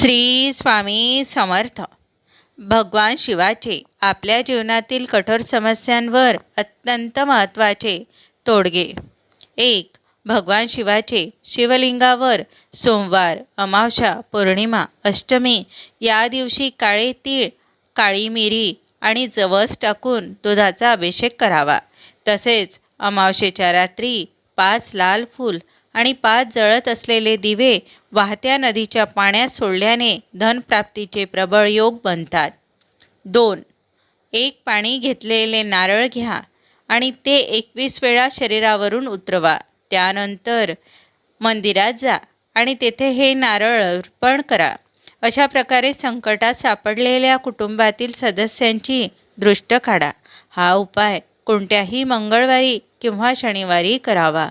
श्री स्वामी समर्थ. भगवान शिवाचे आपल्या जीवनातील कठोर समस्यांवर अत्यंत महत्त्वाचे तोडगे. एक भगवान शिवाचे शिवलिंगावर सोमवार अमावस्या पौर्णिमा अष्टमी या दिवशी काळे तीळ काळी मिरी आणि जवस टाकून दुधाचा अभिषेक करावा. तसेच अमावस्येच्या रात्री पाच लाल फूल आणि पाच जळत असलेले दिवे वाहत्या नदीच्या पाण्यात सोडल्याने धनप्राप्तीचे प्रबळ योग बनतात. दोन एक पाणी घेतलेले नारळ घ्या आणि ते एकवीस वेळा शरीरावरून उतरवा. त्यानंतर मंदिरात जा आणि तेथे हे नारळ अर्पण करा. अशा प्रकारे संकटात सापडलेल्या कुटुंबातील सदस्यांची दृष्ट काढा. हा उपाय कोणत्याही मंगळवारी किंवा शनिवारी करावा.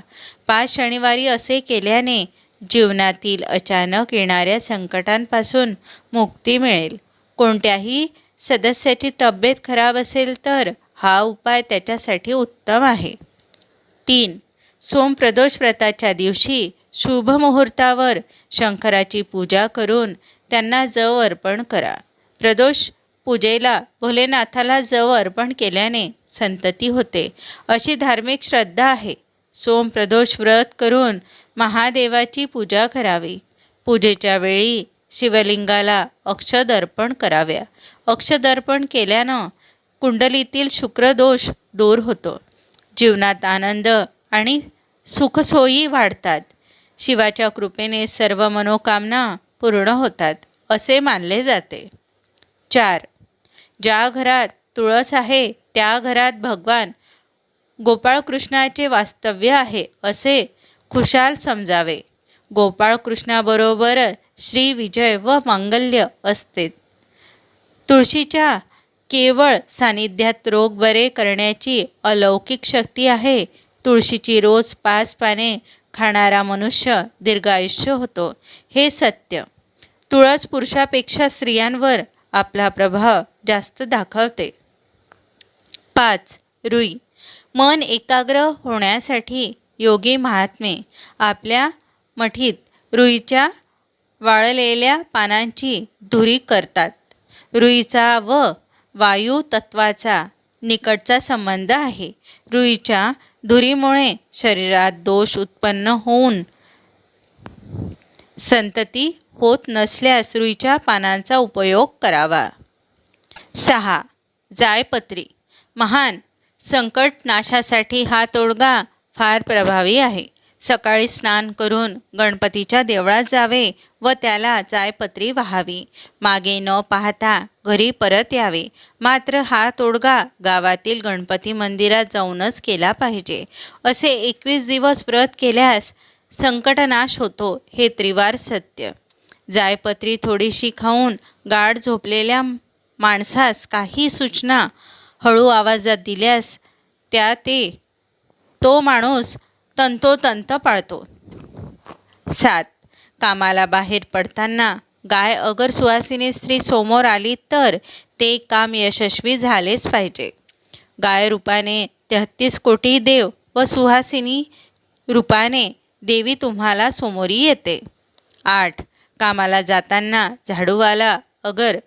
पाच शनिवारी असे केल्याने जीवनातील अचानक येणाऱ्या संकटांपासून मुक्ती मिळेल. कोणत्याही सदस्याची तब्येत खराब असेल तर हा उपाय त्याच्यासाठी उत्तम आहे. तीन सोमप्रदोष व्रताच्या दिवशी शुभ मुहूर्तावर शंकराची पूजा करून त्यांना जव अर्पण करा. प्रदोष पूजेला भोलेनाथाला जव अर्पण केल्याने संतती होते अशी धार्मिक श्रद्धा आहे. सोमप्रदोष व्रत करून महादेवाची पूजा करावी. पूजेच्या वेळी शिवलिंगाला अक्षदर्पण कराव्या. अक्षदर्पण केल्यानं कुंडलीतील शुक्रदोष दूर होतो. जीवनात आनंद आणि सुखसोयी वाढतात. शिवाच्या कृपेने सर्व मनोकामना पूर्ण होतात असे मानले जाते. चार. ज्या घरात तुळस आहे त्या घरात भगवान गोपाळकृष्णाचे वास्तव्य आहे असे खुशाल समजावे. गोपाळकृष्णाबरोबर श्री विजय व मांगल्य असते. तुळशीच्या केवळ सानिध्यात रोग बरे करण्याची अलौकिक शक्ती आहे. तुळशीची रोज पाच पाने खाणारा मनुष्य दीर्घायुष्य होतो. हे सत्य. तुळस पुरुषापेक्षा स्त्रियांवर आपला प्रभाव जास्त दाखवते. पाच. रुई. मन एकाग्र होण्यासाठी योगी महात्मे आपल्या मठीत रुईच्या वाळलेल्या पानांची धुरी करतात. रुईचा व वायू तत्वाचा निकटचा संबंध आहे. रुईच्या धुरीमुळे शरीरात दोष उत्पन्न होऊन संतती होत नसल्यास रुईच्या पानांचा उपयोग करावा. सहा. जायपत्री. महान संकट नाशासाठी हा तोडगा फार प्रभावी आहे. सकाळी स्नान करून गणपतीच्या देवळात जावे व त्याला जायपत्री वाहावी. मागे न पाहता घरी परत यावे. मात्र हा तोडगा गावातील गणपती मंदिरात जाऊनच केला पाहिजे. असे एकवीस दिवस व्रत केल्यास संकटनाश होतो हे त्रिवार सत्य. जायपत्री थोडीशी खाऊन गाढ झोपलेल्या माणसास काही सूचना हळू आवाजात दिल्यास त्या ते तो माणूस तंतोतंत पाळतो. सात. कामाला बाहेर पडताना गाय अगर सुवासिनी स्त्री समोर आली तर ते काम यशस्वी झालेच पाहिजे. गाय रूपाने तेहत्तीस कोटी देव व सुहासिनी रूपाने देवी तुम्हाला समोरी येते. आठ. कामाला जाताना झाडूवाला अगर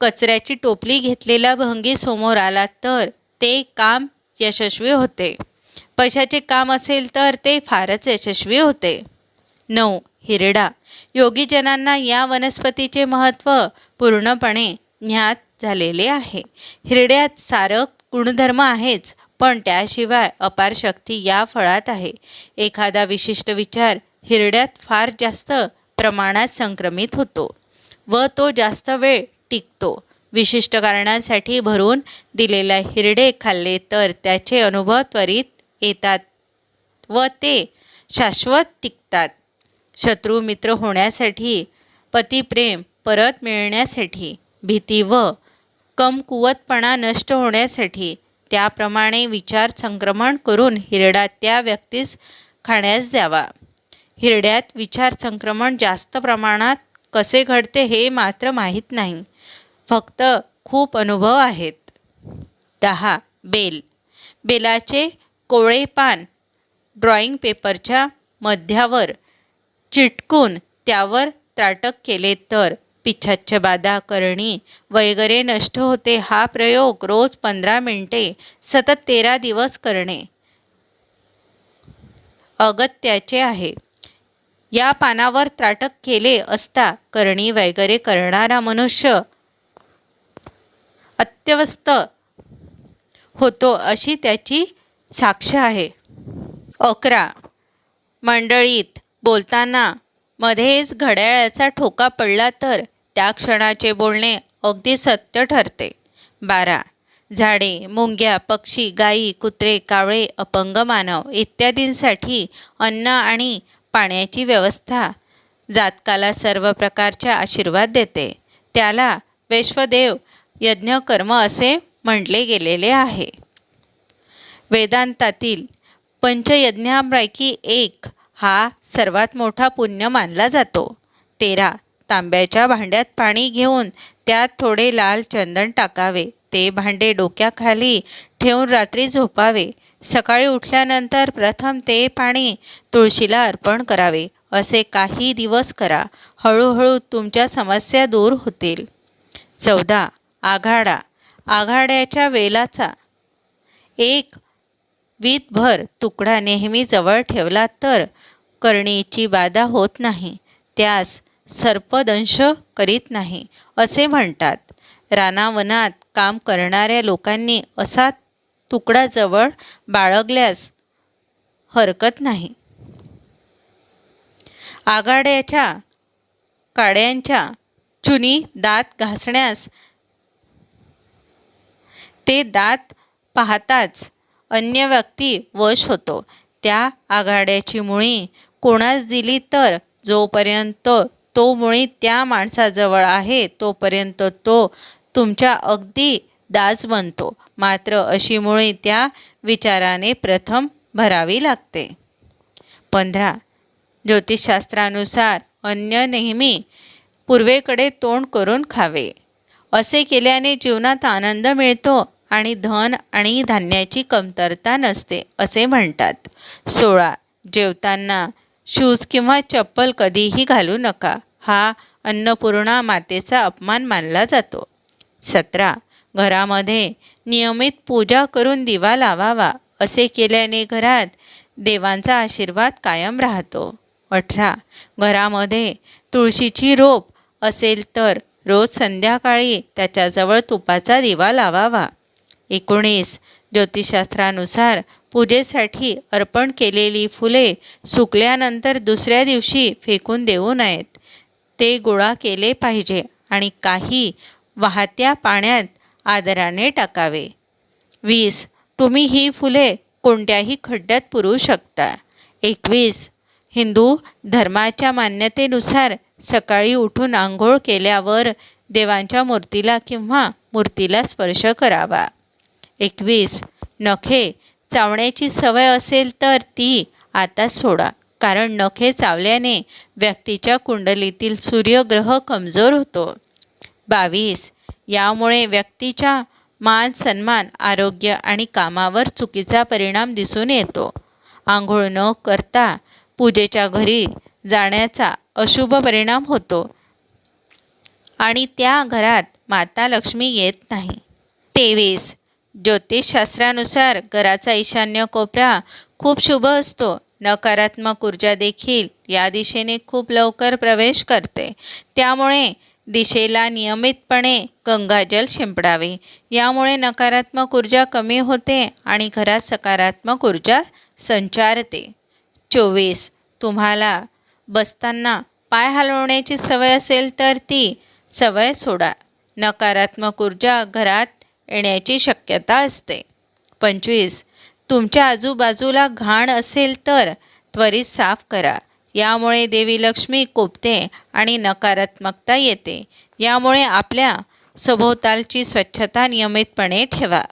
कचऱ्याची टोपली घेतलेला भंगी समोर आला तर ते काम यशस्वी होते. पैशाचे काम असेल तर ते फारच यशस्वी होते. नऊ. हिरडा. योगीजनांना या वनस्पतीचे महत्त्व पूर्णपणे ज्ञात झालेले आहे. हिरड्यात सारक गुणधर्म आहेच पण त्याशिवाय अपार शक्ती या फळात आहे. एखादा विशिष्ट विचार हिरड्यात फार जास्त प्रमाणात संक्रमित होतो व तो जास्त वेळ टिकतो. विशिष्ट कारणांसाठी भरून दिलेला हिरडे खाल्ले तर त्याचे अनुभव त्वरित येतात व ते शाश्वत टिकतात. शत्रू मित्र होण्यासाठी पतिप्रेम परत मिळण्यासाठी भीती व कमकुवतपणा नष्ट होण्यासाठी त्याप्रमाणे विचार संक्रमण करून हिरडा त्या व्यक्तीस खाण्यास द्यावा. हिरड्यात विचार संक्रमण जास्त प्रमाणात कसे घडते हे मात्र माहीत नाही. फक्त खूप अनुभव आहेत. दहा. बेल. बेलाचे कोवळे पान ड्रॉइंग पेपरच्या मध्यावर चिटकून त्यावर त्राटक केले तर पिच्छाच्छ बाधा करणी वगैरे नष्ट होते हा प्रयोग रोज पंधरा मिनिटे सतत तेरा दिवस करणे अगत्याचे आहे. या पानावर त्राटक केले असता करणी वगैरे करणारा मनुष्य अत्यवस्थ होतो अशी त्याची साक्ष आहे. अकरा. मंडळीत बोलताना मध्येच घड्याळाचा ठोका पडला तर त्या क्षणाचे बोलणे अगदी सत्य ठरते. बारा. झाडे मुंग्या पक्षी गायी कुत्रे कावळे अपंग मानव इत्यादींसाठी अन्न आणि पाण्याची व्यवस्था जातकाला सर्व प्रकारच्या आशीर्वाद देते. त्याला वैश्वदेव यज्ञकर्म असे म्हटले गेलेले आहे. वेदांतातील पंचयज्ञांपैकी एक हा सर्वात मोठा पुण्य मानला जातो. तेरा तांब्याच्या भांड्यात पाणी घेऊन त्यात थोडे लाल चंदन टाकावे. ते भांडे डोक्याखाली ठेवून रात्री झोपावे. सकाळी उठल्यानंतर प्रथम ते पाणी तुळशीला अर्पण करावे. असे काही दिवस करा. हळूहळू तुमच्या समस्या दूर होतील. चौदा. आघाडा. आघाड्याच्या वेलाचा. एक. वीतभर तुकडा नेहमी जवळ ठेवला तर करणीची बाधा होत नाही. त्यास सर्पदंश करीत नाही असे म्हणतात. रानावनात काम करणाऱ्या लोकांनी असा तुकडा जवळ बाळगल्यास हरकत नाही. आघाड्याच्या काड्यांच्या चुनी दात घासण्यास ते दात पाहताच अन्य व्यक्ती वश होतो. त्या आघाड्याची मुळी कोणास दिली तर जोपर्यंत तो मुळी त्या माणसाजवळ आहे तोपर्यंत तो तुमच्या अगदी दास बनतो. मात्र अशी मुळे त्या विचाराने प्रथम भरावी लागते. पंधरा. ज्योतिषशास्त्रानुसार अन्य नेहमी पूर्वेकडे तोंड करून खावे. असे केल्याने जीवनात आनंद मिळतो आणि धन आणि धान्याची कमतरता नसते असे म्हणतात. सोळा. जेवताना शूज किंवा चप्पल कधीही घालू नका. हा अन्नपूर्णा मातेचा अपमान मानला जातो. सतरा. घरामध्ये नियमित पूजा करून दिवा लावावा असे केल्याने घरात देवांचा आशीर्वाद कायम राहतो. अठरा. घरामध्ये तुळशीची रोप असेल तर रोज संध्याकाळी त्याच्याजवळ तुपाचा दिवा लावावा. एकोणीस. ज्योतिषशास्त्रानुसार पूजेसाठी अर्पण केलेली फुले सुकल्यानंतर दुसऱ्या दिवशी फेकून देऊ नयेत. ते गोळा केले पाहिजे आणि काही वाहत्या पाण्यात आदराने टाकावे. वीस तुम्ही ही फुले कोणत्याही खड्ड्यात पुरू शकता. एकवीस हिंदू धर्माच्या मान्यतेनुसार सकाळी उठून आंघोळ केल्यावर देवांच्या मूर्तीला किंवा मूर्तीला स्पर्श करावा. एकवीस नखे चावण्याची सवय असेल तर ती आता सोडा कारण नखे चावल्याने व्यक्तीच्या कुंडलीतील सूर्यग्रह कमजोर होतो. बावीस यामुळे व्यक्तीच्या मान सन्मान आरोग्य आणि कामावर चुकीचा परिणाम दिसून येतो. आंघोळ न करता पूजेच्या घरी जाण्याचा अशुभ परिणाम होतो. आणि त्या घरात माता लक्ष्मी येत नाही. तेवीस. ज्योतिषशास्त्रानुसार घराचा ईशान्य कोपरा खूप शुभ असतो. नकारात्मक ऊर्जा देखील या दिशेने खूप लवकर प्रवेश करते. त्यामुळे दिशेला नियमितपणे गंगाजल शिंपडावे. यामुळे नकारात्मक ऊर्जा कमी होते आणि घरात सकारात्मक ऊर्जा संचारते. चोवीस. तुम्हाला बसताना पाय हलवण्याची सवय असेल तर ती सवय सोडा. नकारात्मक ऊर्जा घरात येण्याची शक्यता असते. पंचवीस. तुमच्या आजूबाजूला घाण असेल तर त्वरित साफ करा. यामुळे देवी लक्ष्मी कोपते आणि नकारात्मकता येते. यामुळे आपल्या सभोवतालची स्वच्छता नियमितपणे ठेवा.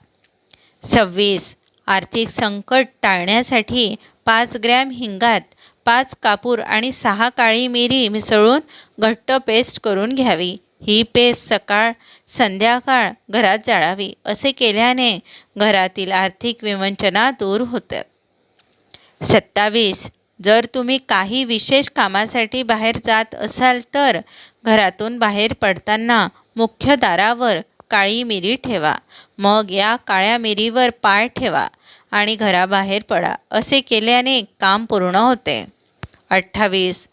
सव्वीस. आर्थिक संकट टाळण्यासाठी पाच ग्रॅम हिंगात पाच कापूर आणि सहा काळी मिरी मिसळून घट्ट पेस्ट करून घ्यावी. ही पेस्ट सकाळ संध्याकाळ घरात जाळावी असे केल्याने घरातील आर्थिक विवंचना दूर होतात सत्तावीस. जर तुम्ही काही विशेष कामासाठी बाहेर जात असाल तर घरातून बाहेर पडताना मुख्य दारावर काळी मिरी ठेवा. मग या काळ्या मिरीवर पाय ठेवा आणि घराबाहेर पडा. असे केल्याने काम पूर्ण होते. अठ्ठावीस.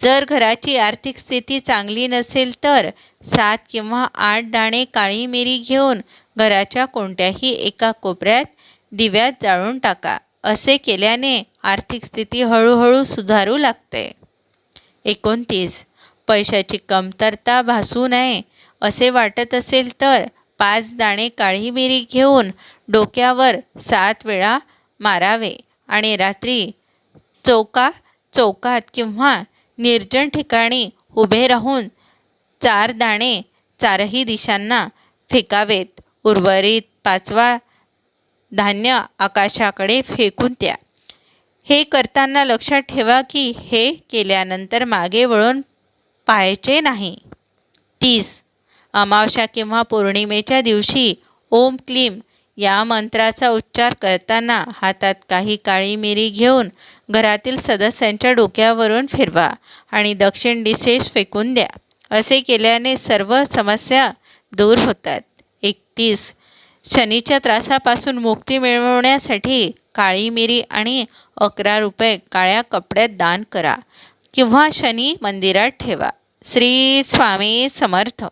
जर घराची आर्थिक स्थिती चांगली नसेल तर सात किंवा आठ दाणे काळी मिरी घेऊन घराच्या कोणत्याही एका कोपऱ्यात दिव्यात जाळून टाका. असे केल्याने आर्थिक स्थिती हळूहळू सुधारू लागते. एकोणतीस. पैशाची कमतरता भासू नये असे वाटत असेल तर पाच दाणे काळी मिरी घेऊन डोक्यावर सात वेळा मारावे आणि रात्री चौका चौकात किंवा निर्जन ठिकाणी उभे राहून चार दाणे चारही दिशांना फेकावेत. उर्वरित पाचवा धान्य आकाशाकडे फेकून द्या. हे करताना लक्षात ठेवा की हे केल्यानंतर मागे वळून पाहायचे नाही. तीस. अमावस्या किंवा पौर्णिमेच्या दिवशी ओम क्लीम या मंत्राचा उच्चार करताना हातात काही काळी मिरी घेऊन घरातील सदस्यांच्या डोक्यावरून फिरवा आणि दक्षिण दिशेस फेकून द्या. असे केल्याने सर्व समस्या दूर होतात. एकतीस. शनीच्या त्रासापासून मुक्ती मिळवण्यासाठी काळी मिरी आणि अकरा रुपये काळ्या कपड्यात दान करा किंवा शनी मंदिरात ठेवा. श्री स्वामी समर्थ.